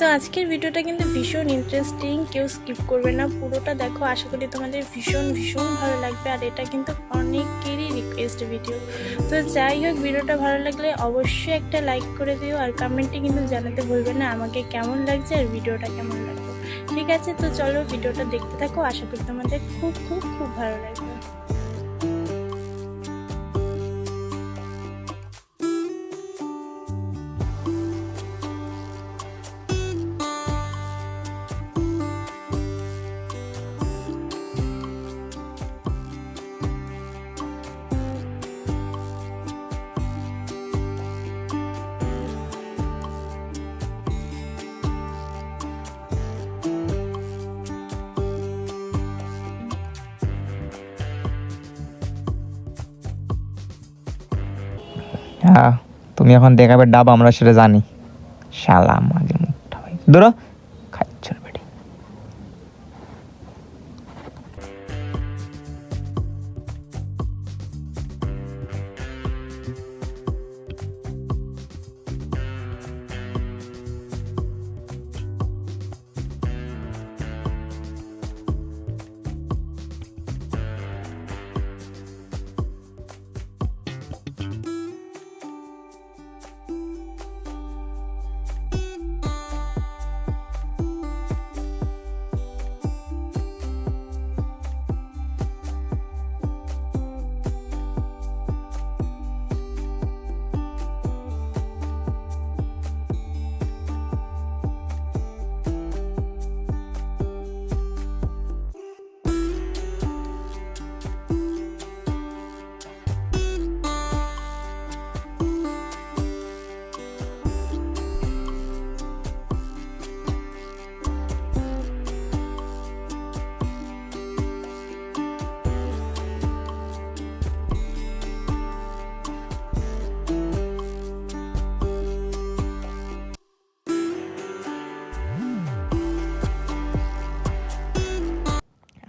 তো আজকের ভিডিওটা কিন্তু ভীষণ ইন্টারেস্টিং কেউ স্কিপ করবে না। পুরোটা দেখো, আশা করি তোমাদের ভীষণ ভীষণ ভালো লাগবে। আর এটা কিন্তু অনেকেরই রিকোয়েস্ট ভিডিও তো যাই হোক, ভিডিওটা ভালো লাগলে অবশ্যই একটা লাইক করে দিও। আর কমেন্টে কিন্তু জানাতে ভুলবে না, আমাকে কেমন লাগছে আর ভিডিওটা কেমন লাগবে ঠিক আছে, তো চলো ভিডিওটা দেখতে থাকো। আশা করি তোমাদের খুব খুব খুব ভালো লাগবে। হ্যাঁ তুমি এখন দেখাবে ডাব আমরা সেটা জানি। শালা মাঝে মুখটা ভাই। ধরো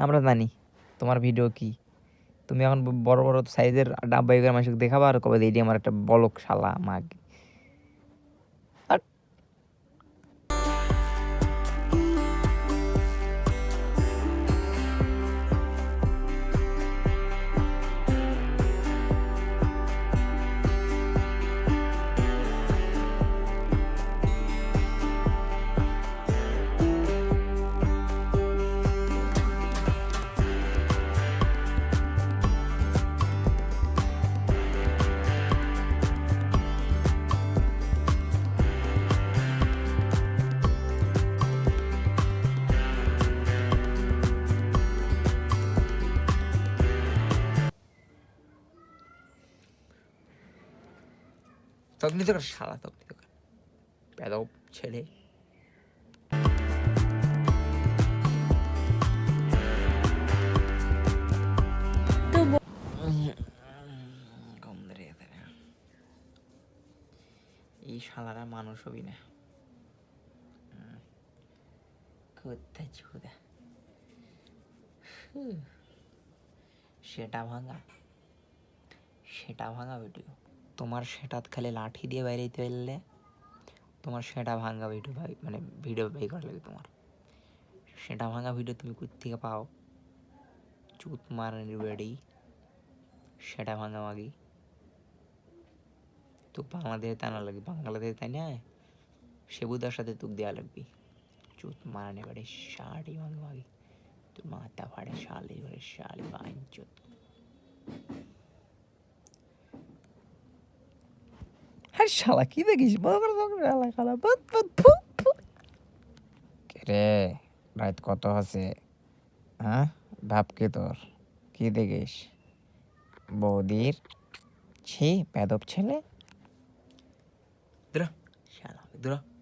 আমরা জানি, তোমার ভিডিও কি? তুমি এখন বড় বড় সাইজের ডাব্বাই বাইকের মানুষকে দেখাবা আর কবে এইটি আমার একটা বলক শালা মাগ। তকলিফ কর শালা তকলিফ কর পেদব ছেলে তো। এই শালারা মানুষ হবি না। কোথায় চুদা। সেটা ভাঙা সেটা ভাঙা ভিডিও তোমার সেটাত খালি লাঠি দিয়ে বাইরেতে পারলে তোমার সেটা ভাঙা ভিডিও ভাই মানে ভিডিও বাই করা লাগে তোমার। সেটা ভাঙা ভিডিও তুমি থেকে পাও? চুত মারানির বেড়ি, সেটা ভাঙা মাগি। তো বাংলাদেশে না লাগবে, বাংলাদেশে তাই না? সেবুদার সাথে তুক দেওয়া লাগবি। চুত মারানি বাড়ি, শাড়ি ভাঙা মাগি। তোর মাথা ফাড়ে, শালি করে শালি বাইন হ্যাঁ শালা কি দেখিস? বড় করে বড় শালা বুত বুত ফু ফু রে? রাত কত আছে? হ্যাঁ? ভাবকে তোর? কি দেখিস? বৌদির? ছি পেদব ছেলে? দূর। শালা। দূর।